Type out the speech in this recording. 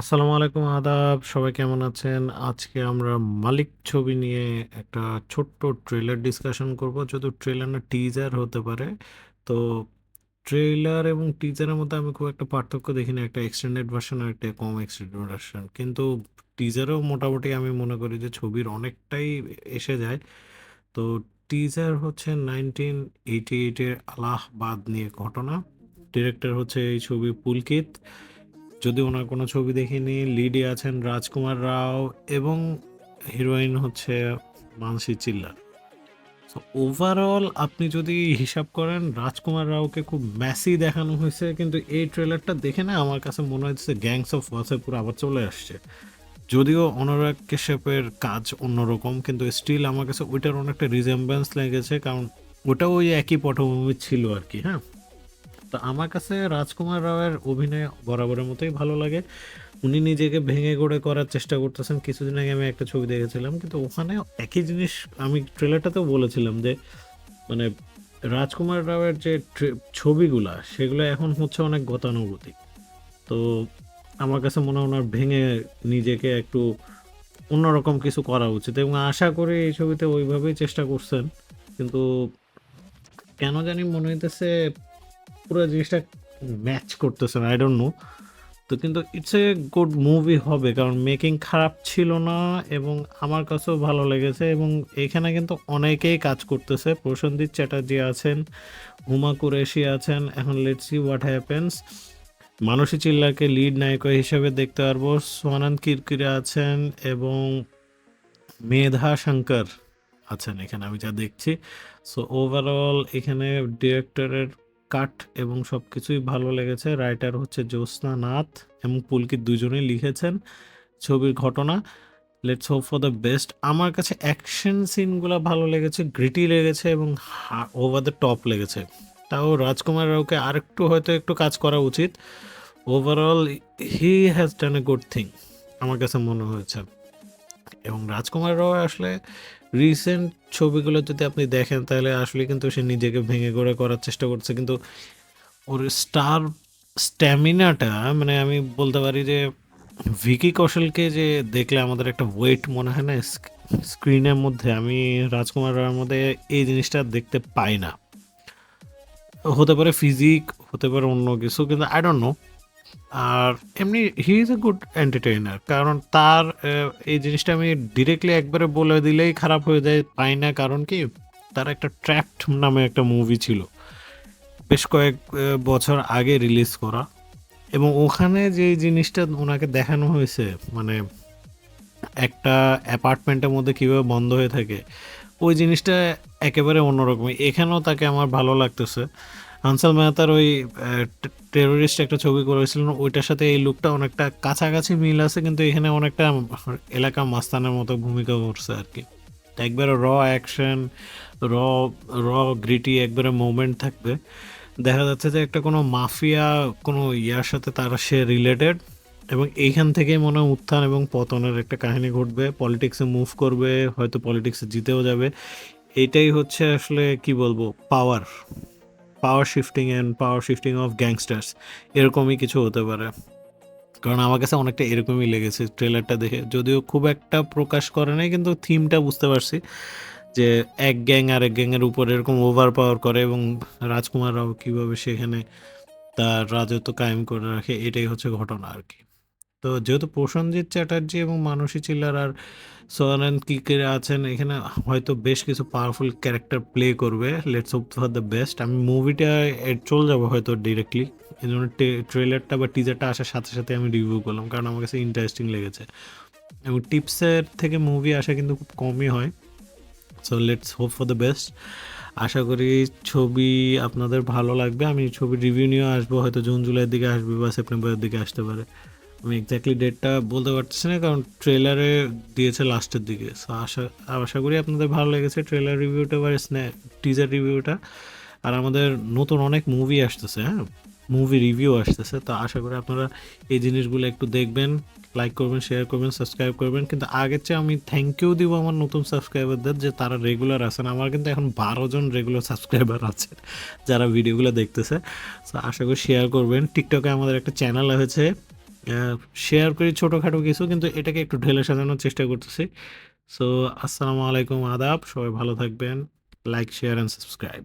আসসালামু আলাইকুম, আদাব। সবাই কেমন আছেন? আজকে আমরা মালিক ছবি নিয়ে একটা ছোট্ট ট্রেলার ডিসকাশন করব। যদি ট্রেলার না টিজার হতে পারে, তো ট্রেলার এবং টিজারের মধ্যে আমি খুব একটা পার্থক্য দেখি না একটা এক্সটেন্ডেড ভার্সন আর একটা কম এক্সটেন্ডেড ভার্সন কিন্তু টিজারও মোটামুটি আমি মনে করি যে ছবির অনেকটাই এসে যায়। তো টিজার হচ্ছে নাইনটিন এইটি এইটের আলাহবাদ নিয়ে ঘটনা। ডিরেক্টর হচ্ছে এই ছবি পুলকিত। যদি ওনার কোনো ছবি দেখিনি, লিডে আছেন রাজকুমার রাও এবং হিরোইন হচ্ছে মানসি চিল্লার। সো ওভারঅল আপনি যদি হিসাব করেন, রাজকুমার রাওকে খুব ম্যাসি দেখানো হয়েছে, কিন্তু এই ট্রেলারটা দেখে না আমার কাছে মনে হচ্ছে গ্যাংস অফ ওয়াসেপুর আবার চলে আসছে। যদিও অনুরাগ কেশপের কাজ অন্যরকম, কিন্তু স্টিল আমার কাছে ওইটার অনেকটা রিজেম্বেন্স লেগেছে, কারণ ওটাও ওই একই পটভূমি ছিল আর কি হ্যাঁ? তো আমার কাছে রাজকুমার রাওয়ের অভিনয় বরাবরের মতোই ভালো লাগে। উনি নিজেকে ভেঙে গড়ে করার চেষ্টা করতেছেন। কিছুদিন আগে আমি একটা ছবি দেখেছিলাম, কিন্তু ওখানে একই জিনিস আমি ট্রেলারটাতেও বলেছিলাম যে মানে রাজকুমার রাওয়ের যে ছবিগুলা, সেগুলো এখন হচ্ছে অনেক গতানুগতিক। তো আমার কাছে মনে হয় ভেঙে নিজেকে একটু অন্যরকম কিছু করা উচিত এবং আশা করি এই ছবিতে ওইভাবেই চেষ্টা করছেন। কিন্তু কেন জানি মনে হইতেছে পুরো জিনিসটা ম্যাচ করতেছে না আই ডোন্ট নো তো কিন্তু ইটস এ গুড মুভি হবে, কারণ মেকিং খারাপ ছিল না এবং আমার কাছেও ভালো লেগেছে এবং এখানে কিন্তু অনেকেই কাজ করতেছে। প্রসেনজিৎ চ্যাটার্জি আছেন, হুমা কুরেশি আছেন, এখন let's see what happens Mansi চিল্লাকে lead নায়িকা হিসেবে দেখতে পারব সোনান কিরকিরা আছেন এবং মেধা শঙ্কর আছেন এখানে, আমি যা দেখছি। সো ওভারঅল এখানে ডিরেক্টরের কাট এবং সব কিছুই ভালো লেগেছে। রাইটার হচ্ছে জ্যোৎস্না নাথ এবং পুলকিত দুজনেই লিখেছেন ছবির ঘটনা। Let's hope for the best আমার কাছে অ্যাকশন সিনগুলো ভালো লেগেছে গ্রিটি লেগেছে এবং ওভার দ্য টপ লেগেছে। তাও রাজকুমার রাওকে আরেকটু হয়তো একটু কাজ করা উচিত। Overall he has done a good thing আমার কাছে মনে হয়েছে। এবং রাজকুমার রাও আসলে রিসেন্ট ছবিগুলো যদি আপনি দেখেন, তাহলে আসলে কিন্তু সে নিজেকে ভেঙে গড়ে করার চেষ্টা করছে। কিন্তু ওর স্টার স্ট্যামিনাটা মানে আমি বলতে পারি যে, ভিকি কৌশলকে যে দেখলে আমাদের একটা ওয়েট মনে হয় না স্ক্রিনের মধ্যে, আমি রাজকুমার রাওয়ের মধ্যে এই জিনিসটা দেখতে পাই না। হতে পারে ফিজিক হতে পারে অন্য কিছু, কিন্তু আই ডোন্ট নো আর এমনি he is a good entertainer কারণ তার এই জিনিসটা আমি ডিরেক্টলি একবারে বলে দিলেই খারাপ হয়ে যায় পাই না? কারণ কি, তার একটা ট্র্যাপড নামে একটা মুভি ছিল, বেশ কয়েক বছর আগে রিলিজ করা। এবং ওখানে যে জিনিসটা ওনাকে দেখানো হয়েছে মানে একটা অ্যাপার্টমেন্টের মধ্যে কীভাবে বন্ধ হয়ে থাকে, ওই জিনিসটা একেবারে অন্যরকম। এখানেও তাকে আমার ভালো লাগতেছে। আনসাল মেহতার ওই টেরোরিস্ট একটা ছবি করেছিলেন ওইটার সাথে এই লুকটা অনেকটা কাছাকাছি মিল আছে, কিন্তু এখানে অনেকটা এলাকা মাস্তানের মতো ভূমিকা করছে আর কি। একবারে র অ্যাকশন র র গ্রিটি একবারে মোমেন্ট থাকবে। দেখা যাচ্ছে যে একটা কোনো মাফিয়া, কোনো ইয়ার সাথে তারা সে রিলেটেড এবং এইখান থেকেই মনে হয় উত্থান এবং পতনের একটা কাহিনী ঘটবে। পলিটিক্সে মুভ করবে, হয়তো পলিটিক্সে জিতেও যাবে। এইটাই হচ্ছে আসলে, কি বলব power power shifting and power shifting of gangsters এরকমই কিছু হতে পারে। কারণ আমার কাছে অনেকটা এরকমই লেগেছে ট্রেলারটা দেখে। যদিও খুব একটা প্রকাশ করে নাই, কিন্তু থিমটা বুঝতে পারছি যে এক গ্যাং আর এক গ্যাংয়ের উপর এরকম ওভার পাওয়ার করে এবং রাজকুমার রাও কীভাবে সেখানে তার রাজত্ব কায়েম করে রাখে, এটাই হচ্ছে ঘটনা আর কি। তো যেহেতু প্রসেনজিৎ চ্যাটার্জি এবং মানসী চিল্লার আর সোহানান কিকের আছেন, এখানে হয়তো বেশ কিছু পাওয়ারফুল ক্যারেক্টার প্লে করবে। Let's hope for the best আমি মুভিটা চলে যাব হয়তো ডিরেক্টলি এই জন্য ট্রেলারটা বা টিজারটা আসার সাথে সাথে আমি রিভিউ করলাম, কারণ আমার কাছে ইন্টারেস্টিং লেগেছে। এবং টিপসের থেকে মুভি আসা কিন্তু খুব কমই হয়। So let's hope for the best আশা করি ছবি আপনাদের ভালো লাগবে। আমি ছবির রিভিউ নিয়ে আসব, হয়তো জুন, জুলাইয়ের দিকে আসবে বা সেপ্টেম্বরের দিকে আসতে পারে। আমি এক্স্যাক্টলি ডেটটা বলতে পারতেছি না, কারণ ট্রেলারে দিয়েছে লাস্টের দিকে। সো আশা আশা করি আপনাদের ভালো লেগেছে ট্রেলার রিভিউটা বা টিজার রিভিউটা আর আমাদের নতুন অনেক মুভি আসতেছে হ্যাঁ? মুভি রিভিউ আসতেছে, তো আশা করি আপনারা এই জিনিসগুলো একটু দেখবেন লাইক করবেন শেয়ার করবেন সাবস্ক্রাইব করবেন। কিন্তু আগের চেয়ে আমি থ্যাংক ইউ দিব আমার নতুন সাবস্ক্রাইবারদের যে তারা রেগুলার আছেন। আমার কিন্তু এখন বারো জন রেগুলার সাবস্ক্রাইবার আছে, যারা ভিডিওগুলো দেখতেছে। তো আশা করি শেয়ার করবেন। টিকটকে আমাদের একটা চ্যানেল হয়েছে শেয়ার করি ছোটোখাটো কিছু, কিন্তু এটাকে একটু ঢেলে সাজানোর চেষ্টা করতেছি। সো আসসালামু আলাইকুম, আদাব, সবাই ভালো থাকবেন। Like share and subscribe